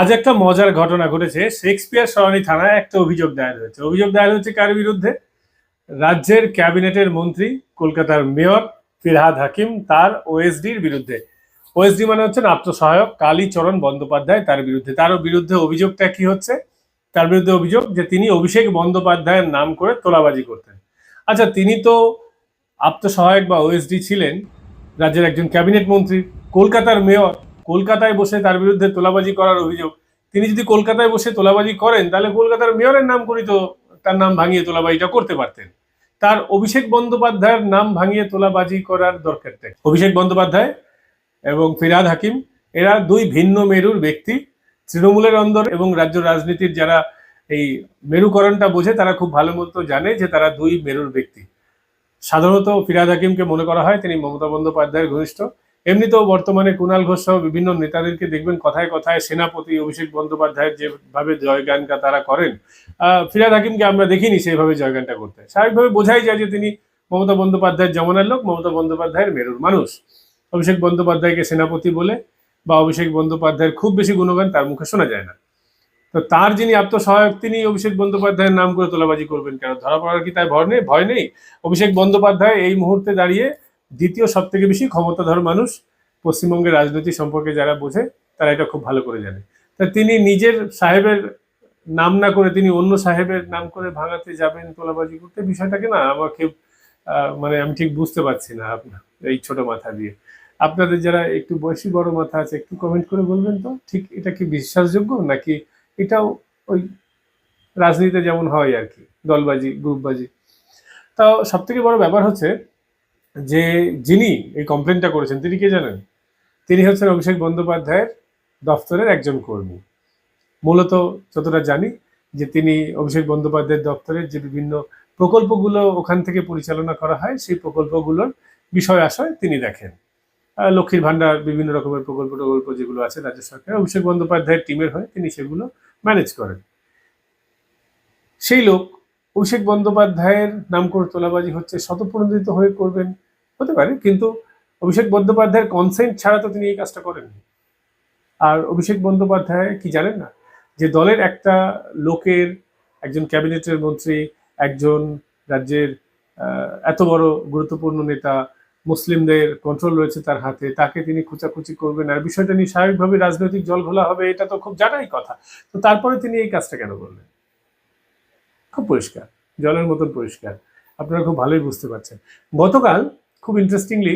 আজ একটা মজার ঘটনা ঘটেছে। শেক্সপিয়ার সরণি থানায় একটা অভিযোগ দায়ের হয়েছে। অভিযোগ দায়ের হচ্ছে কার বিরুদ্ধে? রাজ্যের ক্যাবিনেটের মন্ত্রী, কলকাতার মেয়র ফিরহাদ হাকিম, তার ওএসডির বিরুদ্ধে। ওএসডি মানে হচ্ছেন আত্মসহায়ক কালীচরণ বন্দ্যোপাধ্যায় তার বিরুদ্ধে। তার বিরুদ্ধে অভিযোগটা কি হচ্ছে? তার বিরুদ্ধে অভিযোগ যে তিনি অভিষেক বন্দ্যোপাধ্যায়ের নাম করে তোলাবাজি করতেন। আচ্ছা তিনি তো আত্মসহায়ক বা ওএসডি ছিলেন, রাজ্যের একজন ক্যাবিনেট মন্ত্রী, কলকাতার মেয়র। কলকাতায় বসে তার বিরুদ্ধে তোলাবাজি করার অভিযোগ। তিনি যদি কলকাতায় বসে তোলাবাজি করেন, তাহলে কলকাতার মেয়রের নাম করি তো তার নাম ভাঙিয়ে তোলাবাজিটা করতে পারতেন। তার অভিষেক বন্দ্যোপাধ্যায়ের নাম ভাঙিয়ে তোলাবাজি করার দরকার নেই অভিষেক বন্দ্যোপাধ্যায় এবং ফিরাদ হাকিম, এরা দুই ভিন্ন মেরুর ব্যক্তি। তৃণমূলের অন্দর এবং রাজ্য রাজনীতির যারা এই মেরুকরণটা বোঝে, তারা খুব ভালো মতো জানে যে তারা দুই মেরুর ব্যক্তি। সাধারণত ফিরাদ হাকিমকে মনে করা হয় তিনি মমতা বন্দ্যোপাধ্যায়ের ঘনিষ্ঠ। এমনিতেও বর্তমানে কুণাল ঘোষ সহ বিভিন্ন নেতাদেরকে দেখবেন কথায় কথায় সেনাপতি অভিষেক বন্দ্যোপাধ্যায়ের যেভাবে জয়গানটা তারা করেন ফিরাদ হাকিমকে আমরা দেখিনি সেইভাবে জয়গানটা করতে। স্বাভাবিকভাবে বোঝাই যায় যে তিনি মমতা বন্দ্যোপাধ্যায়ের জমানার লোক, মমতা বন্দ্যোপাধ্যায়ের মেরুর মানুষ। অভিষেক বন্দ্যোপাধ্যায়কে সেনাপতি বলে বা অভিষেক বন্দ্যোপাধ্যায়ের খুব বেশি গুণগান তার মুখে শোনা যায় না। তো তার যিনি আত্মসহায়ক, তিনি অভিষেক বন্দ্যোপাধ্যায়ের নাম করে তোলাবাজি করবেন কেন? ধরা পড়ার কি তাই ভয় নেই? ভয় নেই? অভিষেক বন্দ্যোপাধ্যায় এই মুহূর্তে দাঁড়িয়ে দ্বিতীয় সব থেকে বেশি ক্ষমতাধর মানুষ পশ্চিমবঙ্গের রাজনীতি সম্পর্কে যারা বোঝে, তারা এটা খুব ভালো করে জানে। তা তিনি নিজের সাহেবের নাম না করে তিনি অন্য সাহেবের নাম করে ভাঙাতে যাবেন, তোলাবাজি করতে, বিষয়টাকে না আমাকে মানে আমি ঠিক বুঝতে পারছি না আপনার, এই ছোট মাথা দিয়ে। আপনাদের যারা একটু বয়সী বড় মাথা আছে, একটু কমেন্ট করে বলবেন তো, ঠিক এটা কি বিশ্বাসযোগ্য নাকি এটাও ওই রাজনীতিতে যেমন হয় আর কি, দলবাজি, গ্রুপবাজি? তাও সব থেকে বড় ব্যাপার হচ্ছে যে যিনি এই কমপ্লেনটা করেছেন, তিনি কে জানেন? তিনি হচ্ছেন অভিষেক বন্দ্যোপাধ্যায়ের দপ্তরের একজন কর্মী। মূলত যতটা জানি যে তিনি অভিষেক বন্দ্যোপাধ্যায়ের দপ্তরের যে বিভিন্ন প্রকল্পগুলো ওখান থেকে পরিচালনা করা হয়, সেই প্রকল্পগুলোর বিষয় আশয় তিনি দেখেন। লক্ষ্মীর ভাণ্ডার, বিভিন্ন রকমের প্রকল্প প্রকল্প যেগুলো আছে রাজ্য সরকার অভিষেক বন্দ্যোপাধ্যায়ের টিমের হয়ে তিনি সেগুলো ম্যানেজ করেন। সেই লোক অভিষেক বন্দ্যোপাধ্যায়ের নাম করে তোলাবাজি হচ্ছে শতপ্রণোদিত হয়ে করবেন। হতে পারে, কিন্তু অভিষেক বন্দ্যোপাধ্যায়ের কনসেন্ট ছাড়া তো তিনি এই কাজটা করেননি। আর অভিষেক বন্দ্যোপাধ্যায় কি জানেন না? যে দলের একটা লোকের, একজন ক্যাবিনেটের মন্ত্রী, একজন রাজ্যের এত বড় গুরুত্বপূর্ণ নেতা, মুসলিমদের কন্ট্রোল রয়েছে তার হাতে, তাকে তিনি খুচাখুচি করবেন। আর বিষয়টা নিয়ে স্বাভাবিকভাবে রাজনৈতিক জল ঘোলা হবে, এটা তো খুব জানাই কথা। তো তারপরে তিনি এই কাজটা কেন করলেন? খুব পরিষ্কার, জলের মতন পরিষ্কার। আপনারা খুব ভালোই বুঝতে পারছেন। গতকাল খুব ইন্টারেস্টিংলি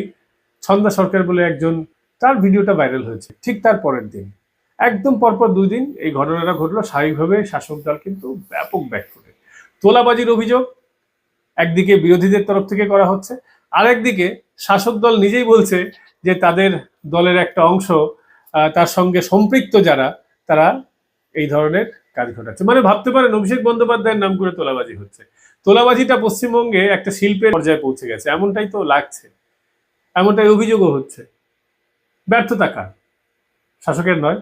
ছন্দা সরকার বলে একজন, তার ভিডিওটা ভাইরাল হয়েছে, ঠিক তার পরের দিন। একদম পরপর দুই দিন এই ঘটনাটা ঘটলো, স্বাভাবিকভাবে শাসক দল কিন্তু ব্যাপক ব্যাক করে। তোলাবাজির অভিযোগ একদিকে বিরোধীদের তরফ থেকে করা হচ্ছে, আরেকদিকে শাসক দল নিজেই বলছে যে তাদের দলের একটা অংশ তার সঙ্গে সম্পৃক্ত যারা, তারা এই ধরনের কাজ ঘটাচ্ছে। মানে ভাবতে পারেন, অভিষেক বন্দ্যোপাধ্যায়ের নাম করে তোলাবাজি হচ্ছে। তোলাবাজিটা পশ্চিমবঙ্গে একটা শিল্পের পর্যায়ে পৌঁছে গেছে। এমনটাই তো লাগছে। এমনটাই অভিযোগও হচ্ছে। ব্যর্থতা কার? শাসকের নয়।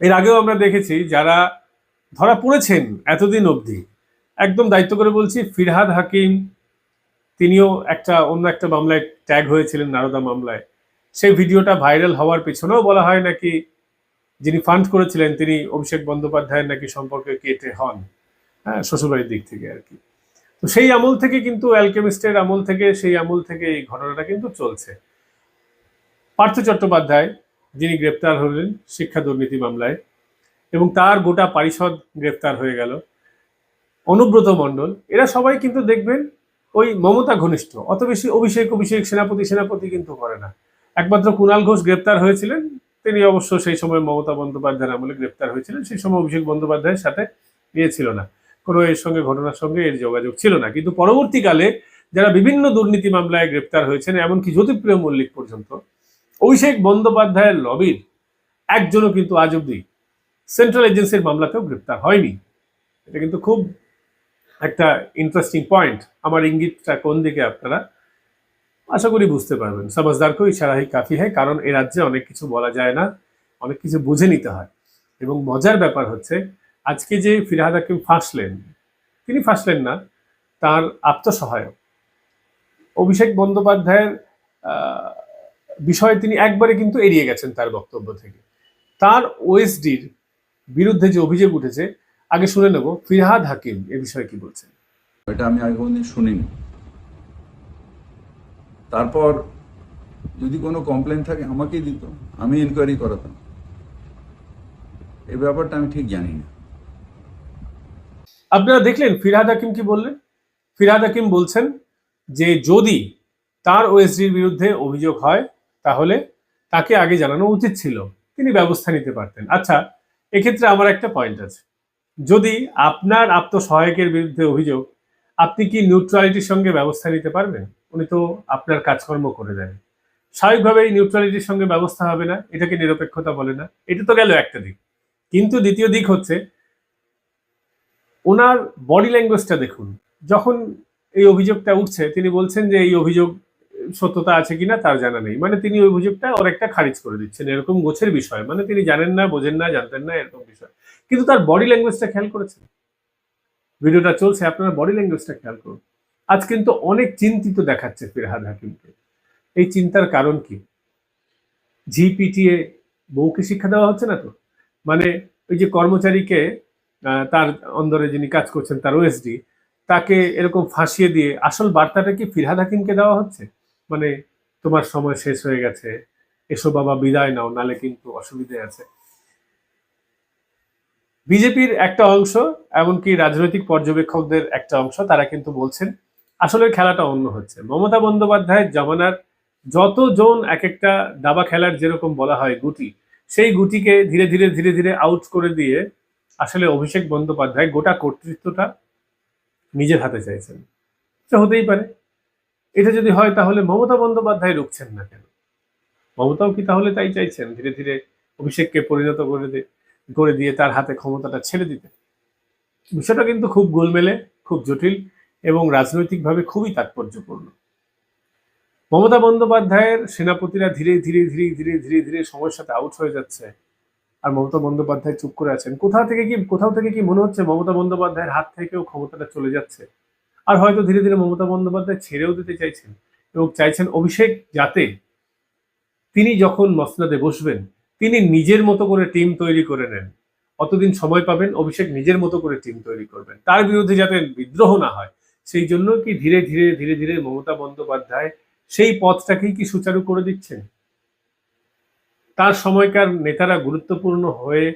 এর আগেও আমরা দেখেছি যারা ধরা পড়েছেন এতদিন অবধি, একদম দায়িত্ব করে বলছি ফিরহাদ হাকিম, তিনিও একটা অন্য একটা মামলায় ট্যাগ হয়েছিলেন নারদা মামলায়। সেই ভিডিওটা ভাইরাল হওয়ার পেছনেও বলা হয় নাকি যিনি ফান্ড করেছিলেন তিনি অভিষেক বন্দ্যোপাধ্যায়ের নাকি সম্পর্কে কেটে হন। হ্যাঁ শ্বশুরবাড়ির দিক থেকে আর কি। তো সেই আমল থেকে কিন্তু অ্যালকেমিস্টের আমল থেকে, সেই আমল থেকে এই ঘটনাটা কিন্তু চলছে। পার্থ চট্টোপাধ্যায়, যিনি গ্রেপ্তার হলেন শিক্ষা দুর্নীতি মামলায়, এবং তার গোটা পারিষদ গ্রেপ্তার হয়ে গেল। অনুব্রত মণ্ডল, এরা সবাই কিন্তু দেখবেন ওই মমতা ঘনিষ্ঠ, অত বেশি অভিষেক অভিষেক সেনাপতি সেনাপতি কিন্তু করে না। একমাত্র কুণাল ঘোষ গ্রেপ্তার হয়েছিলেন, তিনি অবশ্য সেই সময় মমতা বন্দ্যোপাধ্যায়ের আমলে গ্রেপ্তার হয়েছিলেন, সেই সময় অভিষেক বন্দ্যোপাধ্যায়ের সাথে ইয়ে ছিল না। কোনো এর সঙ্গে ঘটনার সঙ্গে এর যোগাযোগ ছিল না। কিন্তু পরবর্তীকালে যারা বিভিন্ন দুর্নীতি মামলায় গ্রেপ্তার হয়েছেন, এমনকি জ্যোতিপ্রিয় মল্লিক পর্যন্ত, অভিষেক বন্দ্যোপাধ্যায়ের লবির একজনও কিন্তু আজ অব্দি সেন্ট্রাল এজেন্সির মামলাতেও গ্রেপ্তার হয়নি। এটা কিন্তু খুব একটা ইন্টারেস্টিং পয়েন্ট আমার ইঙ্গিতটা কোন দিকে আপনারা? আশা করি বুঝতে পারবেন। সমাজদার কো ইশারা হি কাফি হয়, কারণ এ রাজ্যে অনেক কিছু বলা যায় না, অনেক কিছু বুঝে নিতে হয়। এবং মজার ব্যাপার হচ্ছে আজকে যে ফিরহাদ হাকিম ফাঁসলেন, তিনি ফাঁসলেন না, তার আত্মসহায়ক। অভিষেক বন্দ্যোপাধ্যায়ের বিষয়ে তিনি একবারে কিন্তু এড়িয়ে গেছেন তার বক্তব্য থেকে। তার ওএসডির বিরুদ্ধে যে অভিযোগ উঠেছে, আগে শুনে নেব, ফিরহাদ হাকিম এ বিষয়ে কি বলছেন? এটা আমি আগে কোনোদিন শুনিনি। তারপর যদি কোনো কমপ্লেন থাকে, আমাকেই দিত। আমি ইনকোয়ারি করাতাম। এই ব্যাপারটা আমি ঠিক জানি না আপনারা দেখলেন ফিরহাদ হাকিম কি বললেন? ফিরহাদ হাকিম বলছেন যে যদি তার ওএসডির বিরুদ্ধে অভিযোগ হয়, তাহলে তাকে আগে জানানো উচিত ছিল। তিনি ব্যবস্থা নিতে পারতেন। আচ্ছা এক্ষেত্রে আমার একটা পয়েন্ট আছে। যদি আপনার আত্মসহায়কের বিরুদ্ধে অভিযোগ, আপনি কি নিউট্রালিটির সঙ্গে ব্যবস্থা নিতে পারবেন? উনি তো আপনার কাজকর্ম করে দেন। স্বাভাবিকভাবেই নিউট্রালিটির সঙ্গে ব্যবস্থা হবে না। এটাকে নিরপেক্ষতা বলে না। এটা তো গেল একটা দিক। কিন্তু দ্বিতীয় দিক হচ্ছে ওনার বডি ল্যাঙ্গুয়েজটা দেখুন। যখন এই অভিযোগটা উঠছে, তিনি বলছেন যে এই অভিযোগ সত্যতা আছে কিনা তার জানা নেই। মানে তিনি ওই অভিযোগটা অনেকটা খারিজ করে দিচ্ছেন। এরকম গোছের বিষয়। মানে তিনি জানেন না, বোঝেন না, জানতেন না, এরকম বিষয়। কিন্তু তার বডি ল্যাঙ্গুয়েজটা খেয়াল করেছেন? ভিডিওটা চলছে, আপনারা বডি ল্যাঙ্গুয়েজটা খেয়াল করুন। আজ কিন্তু অনেক চিন্তিত দেখাচ্ছে ফিরহাদ হাকিমকে। এই চিন্তার কারণ কি? ঝিপিটিএ বউকে শিক্ষা দেওয়া হচ্ছে না তো? মানে ওই যে কর্মচারীকে তার অন্দরে যিনি কাজ করছেন, তার ওএসডি তাকে এরকম ফাঁসিয়ে দিয়ে আসল বার্তাটা কি ফিরহাদ হাকিমকে দেওয়া হচ্ছে? মানে তোমার সময় শেষ হয়ে গেছে, এসো বাবা, বিদায় নাও, নালে কিন্তু অসুবিধে আছে। বিজেপির একটা অংশ, এমনকি রাজনৈতিক পর্যবেক্ষকদের একটা অংশ, তারা কিন্তু বলছেন আসলে খেলাটা অন্য হচ্ছে। মমতা বন্দ্যোপাধ্যায়ের জমানার যতজন এক একটা দাবা খেলার যেরকম বলা হয় গুটি, সেই গুটিকে ধীরে ধীরে ধীরে ধীরে আউট করে দিয়ে আসলে অভিষেক বন্দ্যোপাধ্যায় গোটা কর্তৃত্বটা নিজের হাতে চাইছেন। এটা হতেই পারে। এটা যদি হয় তাহলে মমতা বন্দ্যোপাধ্যায় রুখছেন না কেন? মমতাও কি তাহলে তাই চাইছেন? ধীরে ধীরে অভিষেককে পরিণত করে দিয়ে করে দিয়ে তার হাতে ক্ষমতাটা ছেড়ে দিতে। বিষয়টা কিন্তু খুব গোলমেলে, খুব জটিল এবং রাজনৈতিকভাবে খুবই তাৎপর্যপূর্ণ। মমতা বন্দ্যোপাধ্যায়ের সেনাপতিরা ধীরে ধীরে ধীরে ধীরে ধীরে ধীরে সময়ের সাথে আউট হয়ে যাচ্ছে। আর মমতা বন্দ্যোপাধ্যায় চুপ করে আছেন। কোথাও থেকে কি কোথাও থেকে কি মনে হচ্ছে মমতা বন্দ্যোপাধ্যায়ের হাত থেকেও ক্ষমতাটা চলে যাচ্ছে? আর হয়তো ধীরে ধীরে মমতা বন্দ্যোপাধ্যায় ছেড়েও দিতে চাইছেন এবং চাইছেন অভিষেক যাতে তিনি যখন মসনাদে বসবেন, তিনি নিজের মতো করে টিম তৈরি করে নেন। অতদিন সময় পাবেন, অভিষেক নিজের মতো করে টিম তৈরি করবেন। তার বিরুদ্ধে যাতে বিদ্রোহ না হয়, সেই জন্য কি ধীরে ধীরে ধীরে ধীরে মমতা বন্দ্যোপাধ্যায় সেই পথটাকেই কি সুচারু করে দিচ্ছেন? তার সময়কার নেতারা গুরুত্বপূর্ণ হয়ে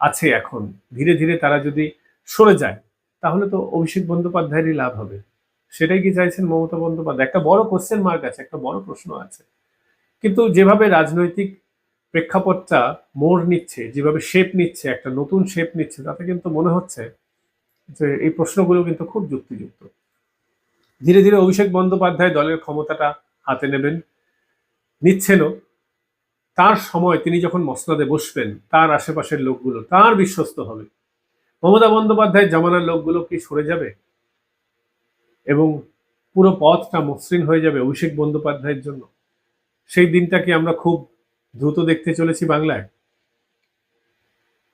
আছে এখন। ধীরে ধীরে তারা যদি সরে যায়, তাহলে তো অভিষেক বন্দ্যোপাধ্যায়েরই লাভ হবে। সেটাই কি চাইছেন মমতা বন্দ্যোপাধ্যায়? একটা বড় কোশ্চেন মার্ক আছে, একটা বড় প্রশ্ন আছে। কিন্তু যেভাবে রাজনৈতিক প্রেক্ষাপটটা মোড় নিচ্ছে, যেভাবে শেপ নিচ্ছে, একটা নতুন শেপ নিচ্ছে, তাতে কিন্তু মনে হচ্ছে যে এই প্রশ্নগুলো কিন্তু খুব যুক্তিযুক্ত। ধীরে ধীরে অভিষেক বন্দ্যোপাধ্যায় দলের ক্ষমতাটা হাতে নেবেন, নিচ্ছেনও। তার সময় তিনি যখন মসনাদে বসবেন, তার আশেপাশের লোকগুলো, তার বিশ্বস্ত হবে। মমতা বন্দ্যোপাধ্যায়ের জামানার লোকগুলো কি সরে যাবে? এবং পুরো পথটা মসৃণ হয়ে যাবে অভিষেক বন্দ্যোপাধ্যায়ের জন্য? সেই দিনটা কি আমরা খুব দ্রুত দেখতে চলেছি বাংলায়?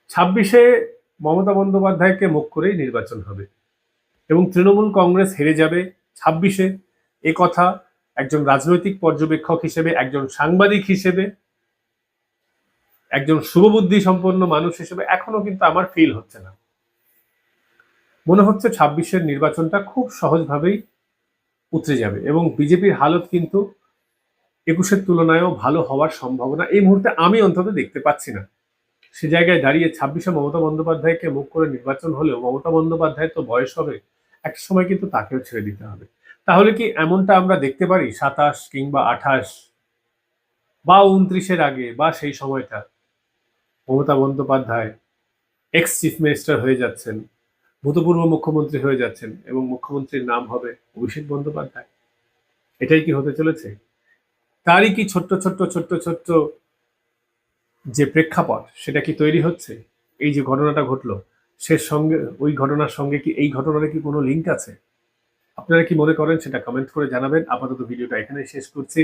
ছাব্বিশে মমতা বন্দ্যোপাধ্যায়কে মুখ করেই নির্বাচন হবে। এবং তৃণমূল কংগ্রেস হেরে যাবে ছাব্বিশে। এ কথা একজন রাজনৈতিক পর্যবেক্ষক হিসেবে, একজন সাংবাদিক হিসেবে একজন শুভবুদ্ধি সম্পন্ন মানুষ হিসেবে এখনও কিন্তু আমার ফিল হচ্ছে না। মনে হচ্ছে ছাব্বিশের নির্বাচনটা খুব সহজভাবেই উতরে যাবে এবং বিজেপির হালত কিন্তু একুশের তুলনায়ও ভালো হওয়ার সম্ভাবনা এই মুহূর্তে আমি অন্তত দেখতে পাচ্ছি না। সে জায়গায় দাঁড়িয়ে ছাব্বিশে মমতা বন্দ্যোপাধ্যায়কে মুখ করে নির্বাচন হলেও মমতা বন্দ্যোপাধ্যায় তো বয়স হবে এক সময় কিন্তু তাকেও ছেড়ে দিতে হবে। তাহলে কি এমনটা আমরা দেখতে পারি সাতাশ কিংবা আঠাশ বা উনত্রিশের আগে বা সেই সময়টা? Mamata Bandyopadhyay ex chief minister হয়ে যাচ্ছেন, ভূতপূর্ব মুখ্যমন্ত্রী হয়ে যাচ্ছেন এবং মুখ্যমন্ত্রীর নাম হবে অভিষেক বন্দ্যোপাধ্যায়। এটাই কি হতে চলেছে? তারই কি ছোট্ট ছোট্ট ছোট্ট ছোট্ট যে প্রেক্ষাপট সেটা কি তৈরি হচ্ছে? এই যে ঘটনাটা ঘটলো, সে সঙ্গে, ওই ঘটনার সঙ্গে কি, এই ঘটনার কি কোনো লিঙ্ক আছে? আপনারা কি মনে করেন সেটা কমেন্ট করে জানাবেন। আপাতত ভিডিওটা এখানে শেষ করছি।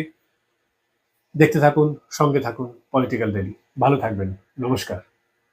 দেখতে থাকুন সঙ্গে থাকুন পলিটিক্যাল ডেলি ভালো থাকবেন। নমস্কার।